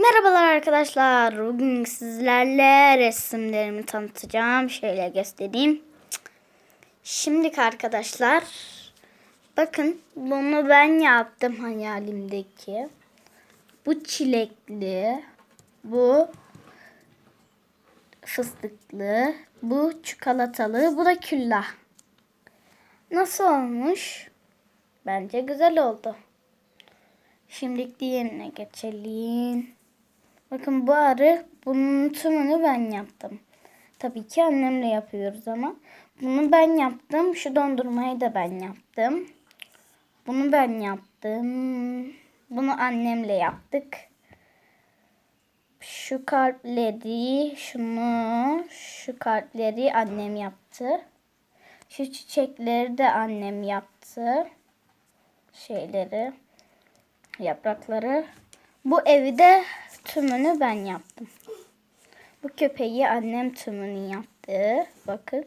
Merhabalar arkadaşlar. Bugün sizlerle resimlerimi tanıtacağım. Şöyle göstereyim. Şimdiki arkadaşlar bakın bunu ben yaptım hayalimdeki. Bu çilekli, bu fıstıklı, bu çikolatalı, bu da küllah. Nasıl olmuş? Bence güzel oldu. Şimdi diğerine geçelim. Bakın bu arı bunun tümünü ben yaptım. Tabii ki annemle yapıyoruz ama. Bunu ben yaptım. Şu dondurmayı da ben yaptım. Bunu ben yaptım. Bunu annemle yaptık. Şu kalpleri, şunu, şu kalpleri annem yaptı. Şu çiçekleri de annem yaptı. Şeyleri yaprakları. Bu evi de tümünü ben yaptım. Bu köpeği annem tümünü yaptı. Bakın.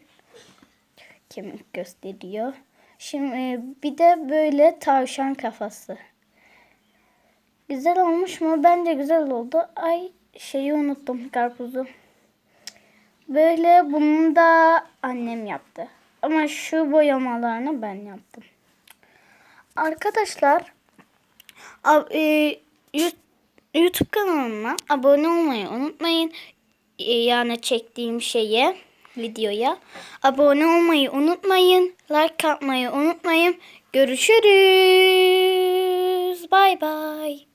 Kemik gösteriyor. Şimdi e, bir de böyle tavşan kafası. Güzel olmuş mu? Bence güzel oldu. Ay şeyi unuttum karpuzu. Böyle bunu da annem yaptı. Ama şu boyamalarını ben yaptım. Arkadaşlar Ab- YouTube kanalıma abone olmayı unutmayın. E, yani çektiğim şeye, videoya abone olmayı unutmayın. Like atmayı unutmayın. Görüşürüz. Bay bay.